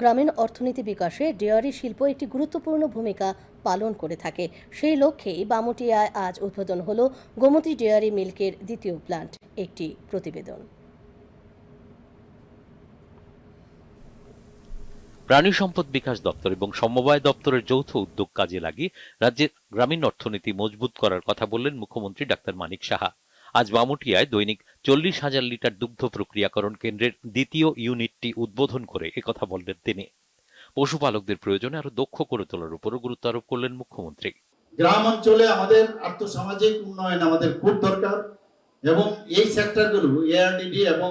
গ্রামীণ অর্থনীতি বিকাশে ডেয়ারি শিল্প একটি গুরুত্বপূর্ণ ভূমিকা পালন করে থাকে। সেই লক্ষ্যেই বামুটিয়ায় আজ উদ্বোধন হল গোমতী ডেয়ারি মিল্কের দ্বিতীয় প্লান্ট, একটি প্রতিবেদন। প্রাণী সম্পদ বিকাশ দপ্তর এবং সমবায় দপ্তরের যৌথ উদ্যোগ কাজে লাগিয়ে রাজ্যের গ্রামীণ অর্থনীতি মজবুত করার কথা বললেন মুখ্যমন্ত্রী ডাক্তার মানিক সাহা। আজ বামুটিয়ায় দৈনিক চল্লিশ হাজার লিটার দুগ্ধ প্রক্রিয়াকরণ কেন্দ্রের দ্বিতীয় ইউনিটটি উদ্বোধন করে একথা বললেন তিনি। পশুপালকদের প্রয়োজনে আরও দক্ষ করে তোলার উপরও গুরুত্ব আরোপ করলেন মুখ্যমন্ত্রী। গ্রাম অঞ্চলে আমাদের আর্থসামাজিক উন্নয়ন আমাদের খুব দরকার এবং এই সেক্টরগুলো এআরডিডি এবং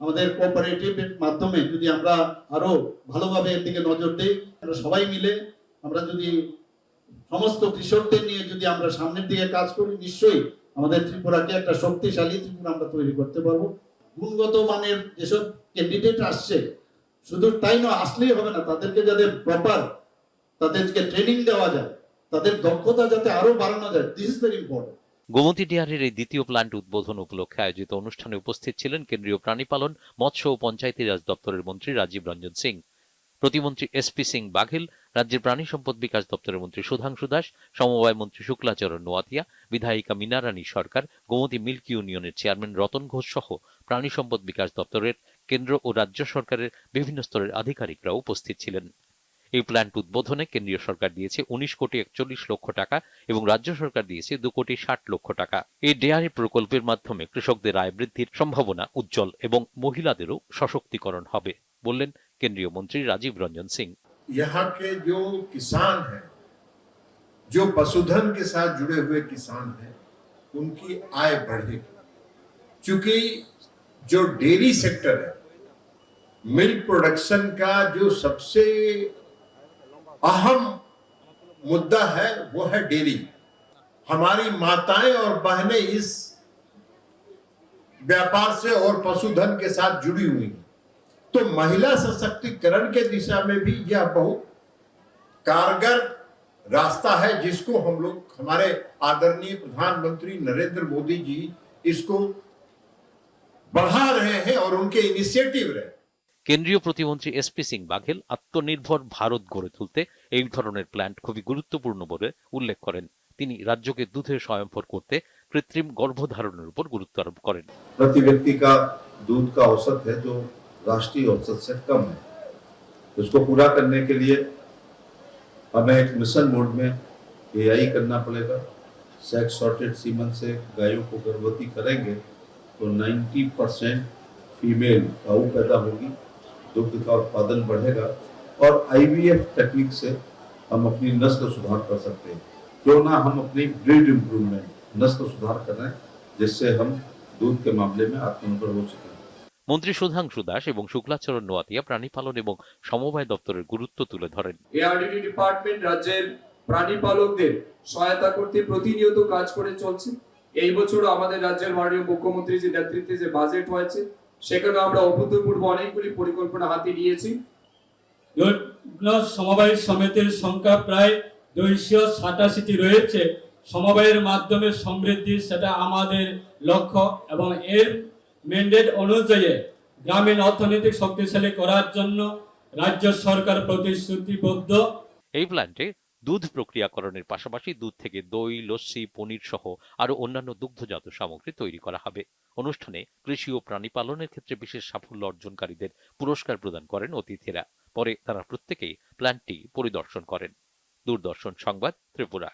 আমাদের কোঅপারেটিভের মাধ্যমে যদি আমরা আরও ভালোভাবে এর দিকে নজর দিই, আমরা সবাই মিলে আমরা যদি সমস্ত কৃষকদের নিয়ে যদি আমরা সামনের দিকে কাজ করি, নিশ্চয়ই আমাদের ত্রিপুরাকে একটা শক্তিশালী ত্রিপুরা আমরা তৈরি করতে পারব। গুণগত মানের যেসব ক্যান্ডিডেট আসছে, শুধু তাই নয়, আসলেই হবে না, তাদেরকে যাতে প্রপার তাদেরকে ট্রেনিং দেওয়া যায়, তাদের দক্ষতা যাতে আরও বাড়ানো যায় this is very important Gomati ডেয়ারির এই দ্বিতীয় প্ল্যান্ট উদ্বোধন উপলক্ষে আয়োজিত অনুষ্ঠানে উপস্থিত ছিলেন কেন্দ্রীয় প্রাণী পালন মৎস্য ও পঞ্চায়েতি রাজ দপ্তরের মন্ত্রী রাজীব রঞ্জন সিং। প্রতিমন্ত্রী এসপি সিং বাঘেল, রাজ্যের প্রাণী সম্পদ বিকাশ দপ্তরের মন্ত্রী সুধাংশু দাস, সমবায় মন্ত্রী শুক্লাচরণ নোয়াতিয়া, বিধায়িকা মিনারানী সরকার, গোমতী মিল্ক ইউনিয়নের চেয়ারম্যান রতন ঘোষ সহ প্রাণী সম্পদ বিকাশ দপ্তরের কেন্দ্র ও রাজ্য সরকারের বিভিন্ন স্তরের আধিকারিকরা উপস্থিত ছিলেন। এই প্ল্যান্ট উদ্বোধনে কেন্দ্রীয় সরকার দিয়েছে উনিশ কোটি একচল্লিশ লক্ষ টাকা এবং রাজ্য সরকার দিয়েছে দু কোটি ষাট লক্ষ টাকা। এই ডেয়ারি প্রকল্পের মাধ্যমে কৃষকদের আয় বৃদ্ধির সম্ভাবনা উজ্জ্বল এবং মহিলাদেরও সশক্তিকরণ হবে, বললেন केंद्रीय मंत्री राजीव रंजन सिंह। यहाँ के जो किसान है जो पशुधन के साथ जुड़े हुए किसान हैं, उनकी आय बढ़ेगी। क्योंकि जो डेयरी सेक्टर है मिल्क प्रोडक्शन का जो सबसे अहम मुद्दा है वो है डेयरी। हमारी माताएँ और बहनें इस व्यापार से और पशुधन के साथ जुड़ी हुई हैं। तो महिला सशक्तिकरण के दिशा में भी यह बहुत कारगर रास्ता है जिसको हम लोग हमारे आदरणीय प्रधानमंत्री नरेंद्र मोदी जी इसको बढ़ा रहे हैं और उनके इनिशिएटिव रहे কেন্দ্রীয় প্রতিমন্ত্রী এসপি সিং বাঘেল আত্মনির্ভর ভারত গড়ে তুলতে এই ধরনের প্ল্যান্ট খুবই গুরুত্বপূর্ণ বলে উল্লেখ করেন তিনি রাজ্যকে দুধে স্বয়ংভর করতে কৃত্রিম গর্ভধারণের উপর গুরুত্ব আরোপ করেন प्रति व्यक्ति का दूध का औसत है जो राष्ट्रीय औसत से कम है। उसको पूरा करने के लिए हमें एक मिशन मोड में एआई करना पड़ेगा। सेक्स सॉर्टेड सीमन से गायों को गर्भवती करेंगे तो 90 परसेंट फीमेल गाऊ पैदा होगी, दुग्ध का उत्पादन बढ़ेगा और आईवीएफ टेक्निक से हम अपनी नस्ल सुधार कर सकते हैं। क्यों ना हम अपनी ब्रीड इम्प्रूवमेंट नस्ल सुधार करें, जिससे हम दूध के मामले में आत्मनिर्भर हो सकें। মন্ত্রী সুধাংশু দাস এবং শুক্লাচরণ নোয়াতিয়া প্রাণী পালন এবং সমবায় দপ্তরের গুরুত্ব তুলে ধরেন। এআরডিডি ডিপার্টমেন্ট রাজ্যের প্রাণী পালকদের সহায়তা করতে প্রতিনিয়ত কাজ করে চলছে। এই বছরও আমাদের রাজ্যের মাননীয় মুখ্যমন্ত্রীর যে নেতৃত্বে যে বাজেট হয়েছে সেখানে আমরা অভূতপূর্ব অনেকগুলি পরিকল্পনা হাতে নিয়েছি। সমবায় সমিতির সংখ্যা প্রায় দুইশো সাতাশিটি রয়েছে। সমবায়ের মাধ্যমে সমৃদ্ধি সেটা আমাদের লক্ষ্য এবং এর ম্যান্ডেট অনুযায়ী গ্রামীণ অর্থনৈতিক শক্তিশালী করার জন্য রাজ্য সরকার প্রতিশ্রুতিবদ্ধ। এই প্ল্যান্টে দুধ প্রক্রিয়াকরণের পাশাপাশি দুধ থেকে দই, লস্যি, পনির সহ আরও অন্যান্য দুগ্ধজাত সামগ্রী তৈরি করা হবে। অনুষ্ঠানে কৃষি ও প্রাণী পালনের ক্ষেত্রে বিশেষ সাফল্য অর্জনকারীদের পুরস্কার প্রদান করেন অতিথিরা। পরে তারা প্রত্যেকেই প্ল্যান্টটি পরিদর্শন করেন। দূরদর্শন সংবাদ ত্রিপুরা।